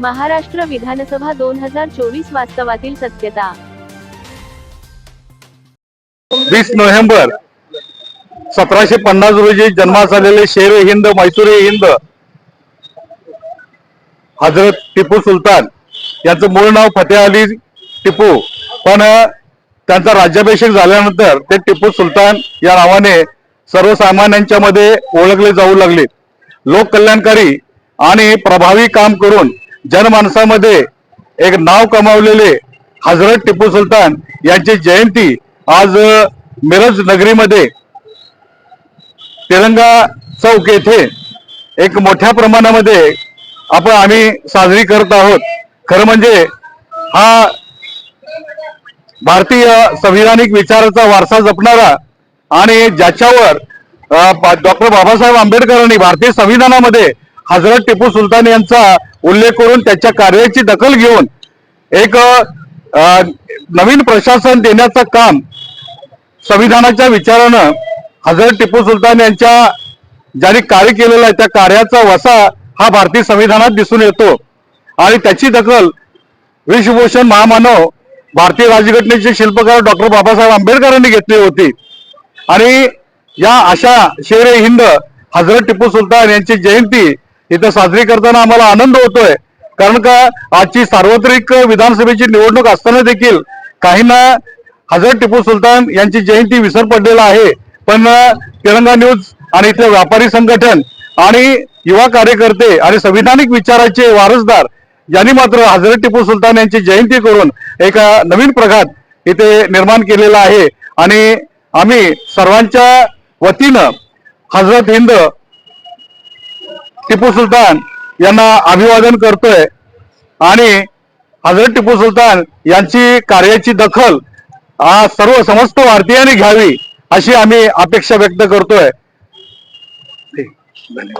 महाराष्ट्र विधानसभा दोन हजार चोवीस वास्तवातील सत्यता. वीस नोव्हेंबर सतराशे पन्नास रोजी जन्मास आलेले शेर ए हिंद मैसूर ए हिंद हजरत टिपू सुलतान. यांचं मूळ नाव फतेह अली टिपू. पण त्यांचा राज्याभिषेक झाल्यानंतर ते टिपू सुलतान या नावाने सर्वसामान्यांच्या मध्ये ओळखले जाऊ लागले. लोककल्याणकारी आणि प्रभावी काम करून जनमानसामध्ये एक नाव कमावलेले हजरत टिपू सुलतान यांची जयंती आज मिरज नगरीमध्ये तिरंगा चौक येथे एक मोठ्या प्रमाणामध्ये आपण आम्ही साजरी करत आहोत. खरं म्हणजे हा भारतीय संविधानिक विचाराचा वारसा जपणारा आणि ज्याच्यावर डॉक्टर बाबासाहेब आंबेडकरांनी भारतीय संविधानामध्ये हजरत टिपू सुलतान यांचा उल्लेख करून त्याच्या कार्याची दखल घेऊन एक नवीन प्रशासन देण्याचं काम संविधानाच्या विचारानं हजरत टिपू सुलतान यांच्या ज्यांनी कार्य केलेलं आहे त्या कार्याचा वसा हा भारतीय संविधानात दिसून येतो. आणि त्याची दखल विश्वभूषण महामानव भारतीय राज्यघटनेचे शिल्पकार डॉक्टर बाबासाहेब आंबेडकरांनी घेतली होती. आणि या अशा शेरे हिंद हजरत टिपू सुलतान यांची जयंती इथं साजरी करताना आम्हाला आनंद होतोय. कारण का आजची सार्वत्रिक विधानसभेची निवडणूक असताना देखील काहींना हजरत टिपू सुलतान यांची जयंती विसर पडलेला आहे. पण तिरंगा न्यूज आणि इथले व्यापारी संघटन आणि युवा कार्यकर्ते आणि संविधानिक विचाराचे वारसदार यांनी मात्र हजरत टिपू सुलतान यांची जयंती करून एका नवीन प्रघात इथे निर्माण केलेला आहे. आणि आम्ही सर्वांच्या वतीनं हजरत हिंद टिपू सुलतान यांना अभिवादन करतोय. आणि हजरत टिपू सुलतान यांची कार्याची दखल आ, सर्व समस्त भारतीयांनी घ्यावी अशी आम्ही अपेक्षा व्यक्त करतोय. धन्यवाद.